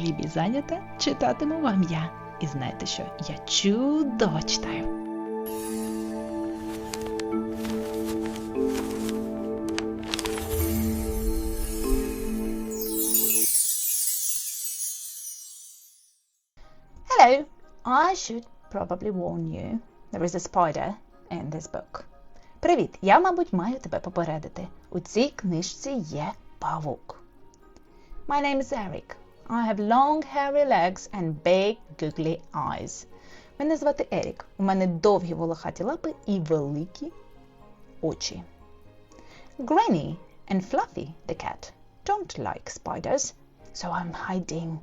Лібі зайнята, читатиму вам я. І знаєте що? Я чудово читаю. Hello. I should probably warn you. There is a spider in this book. Привіт. Я, мабуть, маю тебе попередити. У цій книжці є павук. My name is Eric. I have long hairy legs and big googly eyes. Мене звати Ерік. У мене довгі волохаті лапи і великі очі. Granny and Fluffy, the cat, don't like spiders, so I'm hiding.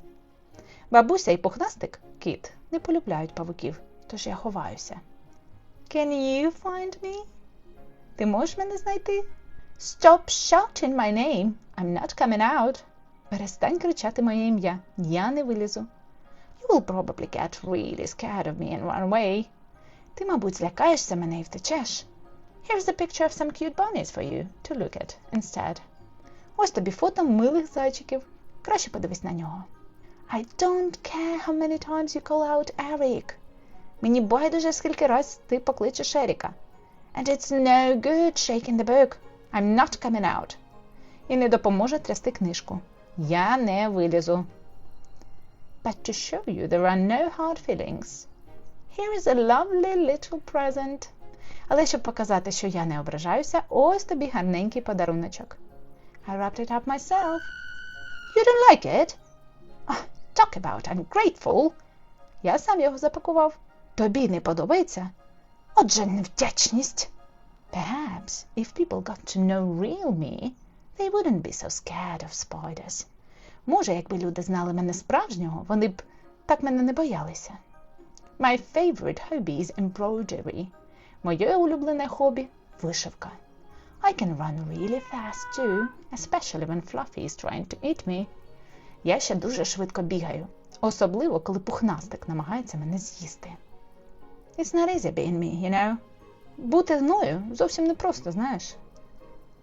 Бабуся і пухнастик, кіт, не полюбляють павуків, тож я ховаюся. Can you find me? Ти можеш мене знайти? Stop shouting my name. I'm not coming out. Перестань кричати моє ім'я. Я не вилізу. You will probably get really scared of me and run away. Ти, мабуть, злякаєшся мене і втечеш. Here's a picture of some cute bunnies for you to look at instead. Ось тобі фото милих зайчиків. Краще подивись на нього. I don't care how many times you call out Eric. Мені байдуже, скільки раз ти покличеш Еріка. And it's no good shaking the book. I'm not coming out. І не допоможе трясти книжку. Я не вилізу. But to show you there are no hard feelings, here is a lovely little present. Але щоб показати, що я не ображаюся, ось тобі гарненький подаруночок. I wrapped it up myself. You don't like it? Oh, talk about ungrateful. Я сам його запакував. Тобі не подобається? Отже, невдячність. Perhaps if people got to know real me, they wouldn't be so scared of spiders. Може, якби люди знали мене справжнього, вони б так мене не боялися. My favorite hobby is embroidery. Моє улюблене хобі – вишивка. I can run really fast too, especially when Fluffy is trying to eat me. Я ще дуже швидко бігаю, особливо, коли пухнастик намагається мене з'їсти. It's not easy being me, you know. Бути мною зовсім непросто, знаєш.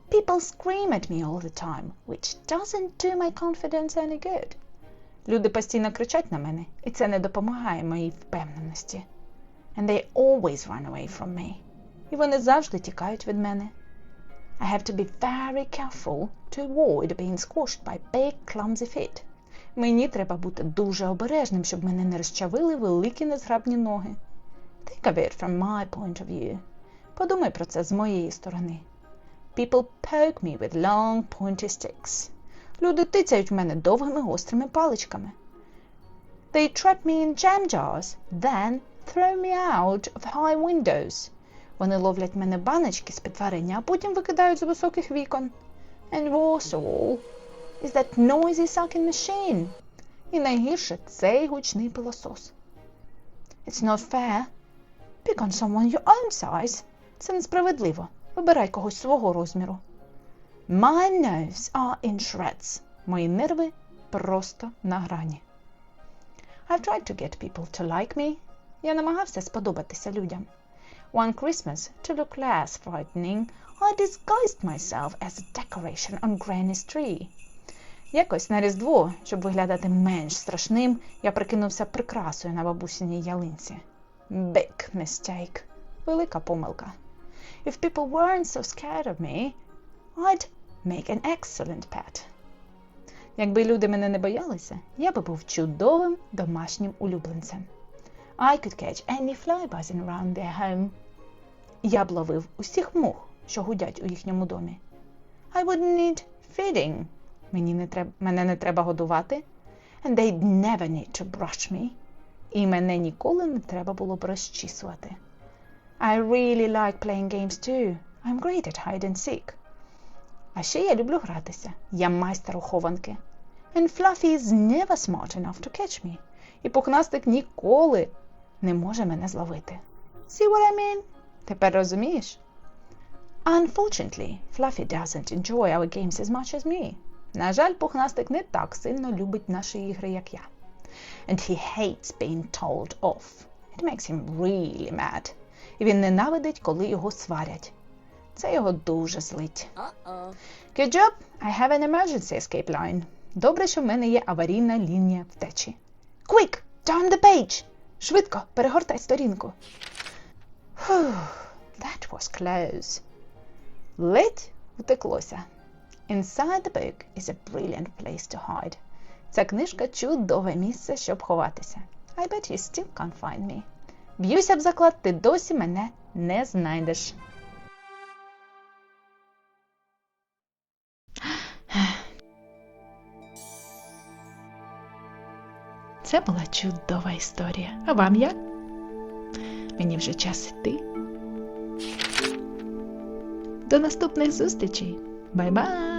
People scream at me all the time, which doesn't do my confidence any good. Люди постійно кричать на мене, і це не допомагає моїй впевненості. And they always run away from me. І вони завжди тікають від мене. I have to be very careful to avoid being squashed by big clumsy feet. Мені треба бути дуже обережним, щоб мене не розчавили великі незграбні ноги. Think of it from my point of view. Подумай про це з моєї сторони. People poke me with long pointy sticks. Люди тицяють в мене довгими гострими паличками. They trap me in jam jars, then throw me out of high windows. Вони ловлять мене баночки з-під варення, а потім викидають з високих вікон. And worst of all is that noisy sucking machine. І найгірше цей гучний пилосос. It's not fair. Pick on someone your own size. Це несправедливо. Вибирай когось свого розміру. My nerves are in shreds. Мої нерви просто на грані. I've tried to get people to like me. Я намагався сподобатися людям. One Christmas, to look less frightening, I disguised myself as a decoration on Granny's tree. Якось на Різдво, щоб виглядати менш страшним, я прикинувся прикрасою на бабусиній ялинці. Big mistake. Велика помилка. If people weren't so scared of me, I'd make an excellent pet. Якби люди мене не боялися, я би був чудовим домашнім улюбленцем. I could catch any fly buzzing around their home. Я б ловив усіх мух, що гудять у їхньому домі. I wouldn't need feeding. Мені не треб... Мене не треба годувати. And they'd never need to brush me. І мене ніколи не треба було б розчісувати. I really like playing games too. I'm great at hide and seek. А ще я люблю гратися. Я майстер у хованки. And Fluffy is never smart enough to catch me. І пухнастик ніколи не може мене зловити. See what I mean? Тепер розумієш? Unfortunately, Fluffy doesn't enjoy our games as much as me. На жаль, пухнастик не так сильно любить наші ігри, як я. And he hates being told off. It makes him really mad. І він ненавидить, коли його сварять. Це його дуже злить. Uh-oh. Good job. I have an emergency escape line. Добре, що в мене є аварійна лінія втечі. Quick, turn the page! Швидко, перегортай сторінку. Фух, that was close. Ледь втеклося. Inside the book is a brilliant place to hide. Ця книжка чудове місце, щоб ховатися. I bet you still can't find me. Б'юся в заклад, ти досі мене не знайдеш. Це була чудова історія. А вам як? Мені вже час йти. До наступних зустрічей. Бай-бай!